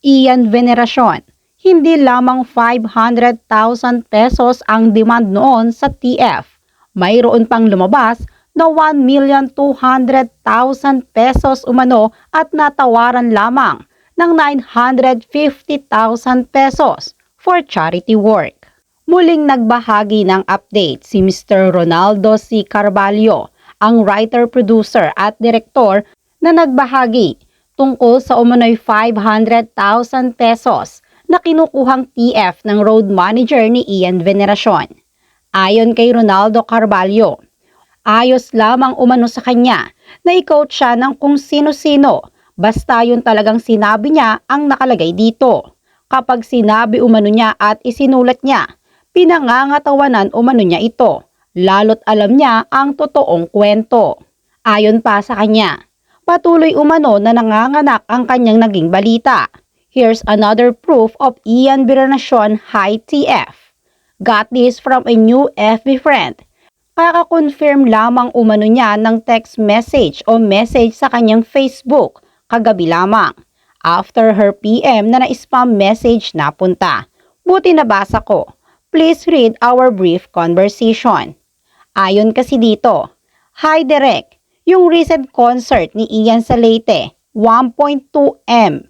Ian Veneracion, hindi lamang 500,000 pesos ang demand noon sa TF. Mayroon pang lumabas na 1,200,000 pesos umano at natawaran lamang ng 950,000 pesos for charity work. Muling nagbahagi ng update si Mr. Ronaldo C. Carvalho, ang writer-producer at direktor na nagbahagi tungkol sa umano'y 500,000 pesos na kinukuhang TF ng road manager ni Ian Veneracion. Ayon kay Ronaldo Carvalho, ayos lamang umano sa kanya na i-coach siya ng kung sino-sino basta yun talagang sinabi niya ang nakalagay dito. Kapag sinabi umano niya at isinulat niya, pinangangatawanan umano niya ito, lalo't alam niya ang totoong kwento. Ayon pa sa kanya, patuloy umano na nanganganak ang kanyang naging balita. Here's another proof of Ian Bernasyon High TF. Got this from a new FB friend. Kaka-confirm lamang umano niya ng text message o message sa kanyang Facebook kagabi lamang. After her PM na na-spam message na punta. Buti nabasa ko. Please read our brief conversation. Ayon kasi dito, Hi Direk, yung recent concert ni Ian sa Leyte, 1.2M.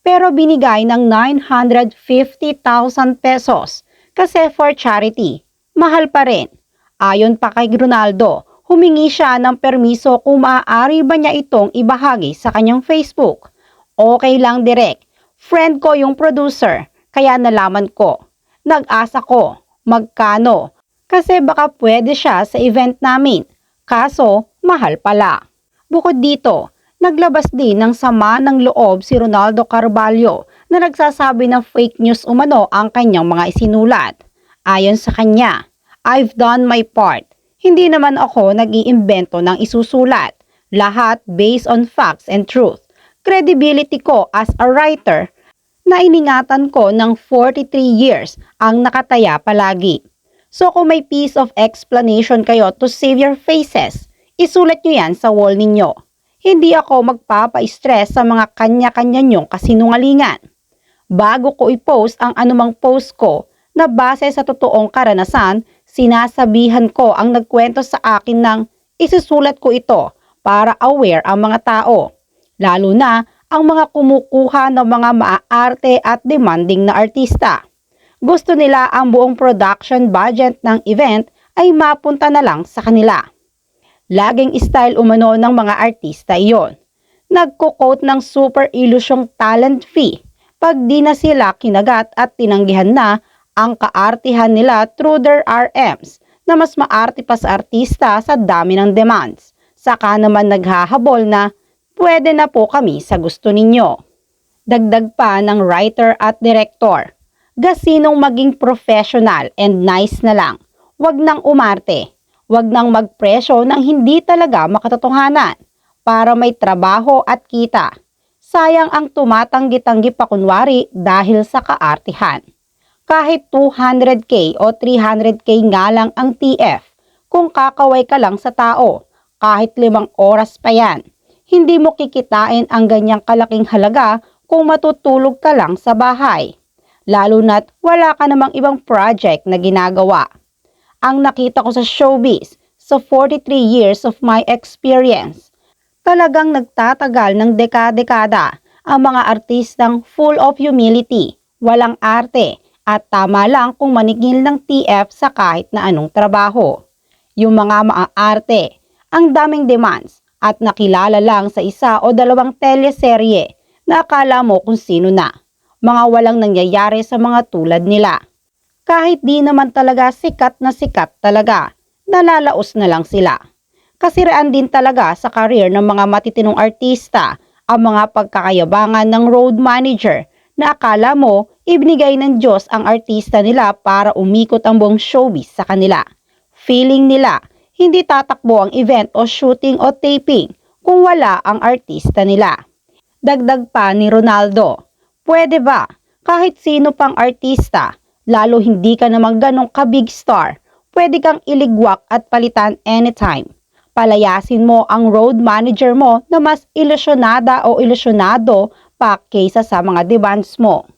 Pero binigay ng 950,000 pesos kasi for charity. Mahal pa rin. Ayon pa kay Ronaldo, humingi siya ng permiso kung maaari ba niya itong ibahagi sa kanyang Facebook. Okay lang direct. Friend ko yung producer, kaya nalaman ko. Nag-asa ko, magkano. Kasi baka pwede siya sa event namin. Kaso, mahal pala. Bukod dito, naglabas din ng sama ng loob si Ronaldo Carvalho na nagsasabi na fake news umano ang kanyang mga isinulat. Ayon sa kanya, I've done my part. Hindi naman ako nag-iimbento ng isusulat. Lahat based on facts and truth. Credibility ko as a writer na iningatan ko ng 43 years ang nakataya palagi. So kung may piece of explanation kayo to save your faces, isulat nyo yan sa wall ninyo. Hindi ako magpapa-stress sa mga kanya-kanya nyong kasinungalingan. Bago ko i-post ang anumang post ko na base sa totoong karanasan, sinasabihan ko ang nagkwento sa akin ng isusulat ko ito para aware ang mga tao. Lalo na ang mga kumukuha ng mga maaarte at demanding na artista. Gusto nila ang buong production budget ng event ay mapunta na lang sa kanila. Laging style umano ng mga artista iyon. Nagko-quote ng super ilusyong talent fee pag di na sila kinagat at tinanggihan na ang kaartihan nila through their RMs na mas maarte pa sa artista sa dami ng demands. Saka naman naghahabol na pwede na po kami sa gusto ninyo. Dagdag pa ng writer at director gasinong maging professional and nice na lang. Huwag nang umarte. Huwag nang magpresyo ng hindi talaga makatotohanan para may trabaho at kita. Sayang ang tumatanggi-tanggi pa kunwari dahil sa kaartihan. Kahit 200k o 300k nga lang ang TF, kung kakaway ka lang sa tao, kahit limang oras pa yan, hindi mo kikitain ang ganyang kalaking halaga kung matutulog ka lang sa bahay lalo na't wala ka namang ibang project na ginagawa. Ang nakita ko sa showbiz sa 43 years of my experience, talagang nagtatagal ng dekada-dekada ang mga artistang full of humility, walang arte, at tama lang kung manigil ng TF sa kahit na anong trabaho. Yung mga maaarte, ang daming demands, at nakilala lang sa isa o dalawang teleserye na akala mo kung sino na mga walang nangyayari sa mga tulad nila. Kahit di naman talaga sikat na sikat talaga, nalalaos na lang sila. Kasiraan din talaga sa career ng mga matitinong artista ang mga pagkakayabangan ng road manager na akala mo ibinigay ng Diyos ang artista nila para umikot ang buong showbiz sa kanila. Feeling nila hindi tatakbo ang event o shooting o taping kung wala ang artista nila. Dagdag pa ni Ronaldo, Pwede ba? Kahit sino pang artista, lalo hindi ka naman ganong ka-big star, pwede kang iligwak at palitan anytime. Palayasin mo ang road manager mo na mas ilusyonada o ilusyonado pa kaysa sa mga demands mo.